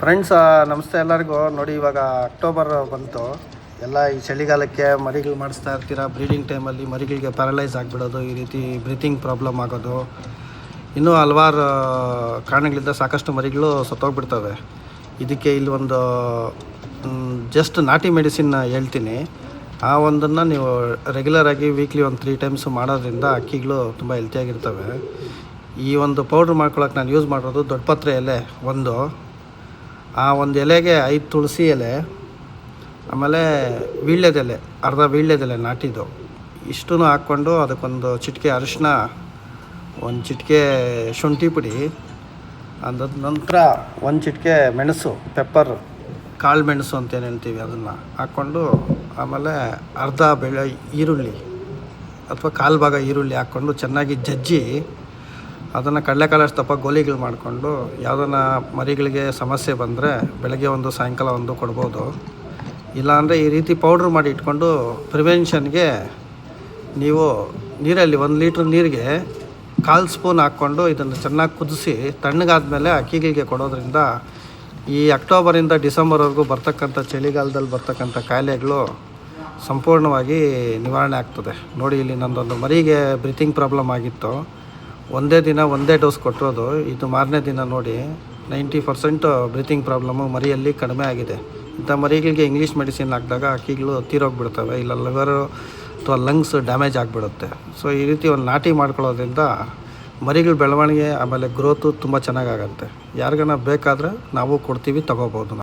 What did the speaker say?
Friends ನಮಸ್ತೆ ಎಲ್ಲರಿಗೂ. ನೋಡಿ, ಇವಾಗ ಅಕ್ಟೋಬರ್ ಬಂತು. ಎಲ್ಲ ಈ ಚಳಿಗಾಲಕ್ಕೆ ಮರಿಗಳು ಮಾಡಿಸ್ತಾ ಇರ್ತೀರ? ಬ್ರೀಡಿಂಗ್ ಟೈಮಲ್ಲಿ ಮರಿಗಳಿಗೆ ಪ್ಯಾರಲೈಸ್ ಆಗಿಬಿಡೋದು, ಈ ರೀತಿ ಬ್ರೀತಿಂಗ್ ಪ್ರಾಬ್ಲಮ್ ಆಗೋದು. ಇನ್ನೂ ಹಲವಾರು ಕಾರಣಗಳಿಂದ ಸಾಕಷ್ಟು ಮರಿಗಳು ಸತ್ತೋಗ್ಬಿಡ್ತವೆ. ಇದಕ್ಕೆ ಇಲ್ಲಿ ಒಂದು ಜಸ್ಟ್ ನಾಟಿ ಮೆಡಿಸಿನ್ ಹೇಳ್ತೀನಿ. ಆ ಒಂದನ್ನು ನೀವು ರೆಗ್ಯುಲರಾಗಿ ವೀಕ್ಲಿ ಒಂದು ತ್ರೀ ಟೈಮ್ಸ್ ಮಾಡೋದ್ರಿಂದ ಅಕ್ಕಿಗಳು ತುಂಬ ಹೆಲ್ತಿಯಾಗಿರ್ತವೆ ಈ ಒಂದು ಪೌಡ್ರ್ ಮಾಡ್ಕೊಳಕ್ಕೆ ನಾನು ಯೂಸ್ ಮಾಡೋದು ದೊಡ್ಡಪತ್ರೆ ಎಲೆ ಒಂದು. ಆ ಒಂದು ಎಲೆಗೆ ಐದು ತುಳಸಿ ಎಲೆ, ಆಮೇಲೆ ವೀಳ್ಯದೆಲೆ, ಅರ್ಧ ವೀಳ್ಯದೆಲೆ ನಾಟಿದ್ದು. ಇಷ್ಟೂ ಹಾಕ್ಕೊಂಡು ಅದಕ್ಕೊಂದು ಚಿಟಿಕೆ ಅರಿಶಿನ ಒಂದು ಚಿಟಿಕೆ ಶುಂಠಿ ಪುಡಿ, ಅದಾದ ನಂತರ ಒಂದು ಚಿಟಿಕೆ ಮೆಣಸು, ಪೆಪ್ಪರ್, ಕಾಳು ಮೆಣಸು ಅಂತ ಏನು ಹೇಳ್ತೀವಿ ಅದನ್ನು ಹಾಕ್ಕೊಂಡು, ಆಮೇಲೆ ಅರ್ಧ ಬೆಳೆ ಈರುಳ್ಳಿ ಅಥವಾ ಕಾಲು ಭಾಗ ಈರುಳ್ಳಿ ಹಾಕ್ಕೊಂಡು ಚೆನ್ನಾಗಿ ಜಜ್ಜಿ ಅದನ್ನು ಕಡಲೆಕಾಳಷ್ಟು ತಪ್ಪ ಗೋಲಿಗಳು ಮಾಡಿಕೊಂಡು ಯಾವುದನ್ನ ಮರಿಗಳಿಗೆ ಸಮಸ್ಯೆ ಬಂದರೆ ಬೆಳಗ್ಗೆ ಒಂದು, ಸಾಯಂಕಾಲ ಒಂದು ಕೊಡ್ಬೋದು. ಇಲ್ಲಾಂದರೆ ಈ ರೀತಿ ಪೌಡ್ರ್ ಮಾಡಿ ಇಟ್ಕೊಂಡು ಪ್ರಿವೆನ್ಷನ್ಗೆ ನೀವು ನೀರಲ್ಲಿ ಒಂದು ಲೀಟ್ರ್ ನೀರಿಗೆ ಕಾಲು ಸ್ಪೂನ್ ಹಾಕ್ಕೊಂಡು ಇದನ್ನು ಚೆನ್ನಾಗಿ ಕುದಿಸಿ ತಣ್ಣಗಾದ್ಮೇಲೆ ಅಕ್ಕಿಗಳಿಗೆ ಕೊಡೋದ್ರಿಂದ ಈ ಅಕ್ಟೋಬರಿಂದ ಡಿಸೆಂಬರ್ವರೆಗೂ ಬರ್ತಕ್ಕಂಥ ಚಳಿಗಾಲದಲ್ಲಿ ಬರ್ತಕ್ಕಂಥ ಕಾಯಿಲೆಗಳು ಸಂಪೂರ್ಣವಾಗಿ ನಿವಾರಣೆ ಆಗ್ತದೆ. ನೋಡಿ ಇಲ್ಲಿ ನಂದೊಂದು ಮರಿಗೆ ಬ್ರೀತಿಂಗ್ ಪ್ರಾಬ್ಲಮ್ ಆಗಿತ್ತು. ಒಂದೇ ದಿನ ಒಂದೇ ಡೋಸ್ ಕೊಟ್ಟಿರೋದು. ಇದು ಮಾರನೇ ದಿನ ನೋಡಿ. ನೈಂಟಿ ಪರ್ಸೆಂಟ್ ಬ್ರೀತಿಂಗ್ ಪ್ರಾಬ್ಲಮ್ಮು ಮರಿಯಲ್ಲಿ ಕಡಿಮೆ ಆಗಿದೆ. ಇಂಥ ಮರಿಗಳಿಗೆ ಇಂಗ್ಲೀಷ್ ಮೆಡಿಸಿನ್ ಹಾಕಿದಾಗ ಅಕ್ಕಿಗಳು ತೀರೋಗ್ಬಿಡ್ತವೆ. ಇಲ್ಲ ಲಿವರು ಅಥವಾ ಲಂಗ್ಸ್ ಡ್ಯಾಮೇಜ್ ಆಗಿಬಿಡುತ್ತೆ. ಸೊ, ಈ ರೀತಿ ಒಂದು ನಾಟಿ ಮಾಡ್ಕೊಳ್ಳೋದ್ರಿಂದ ಮರಿಗಳ ಬೆಳವಣಿಗೆ, ಆಮೇಲೆ ಗ್ರೋತು ತುಂಬ ಚೆನ್ನಾಗಾಗತ್ತೆ. ಯಾರಿಗಾನ ಬೇಕಾದರೆ ನಾವು ಕೊಡ್ತೀವಿ, ತೊಗೋಬೋದು.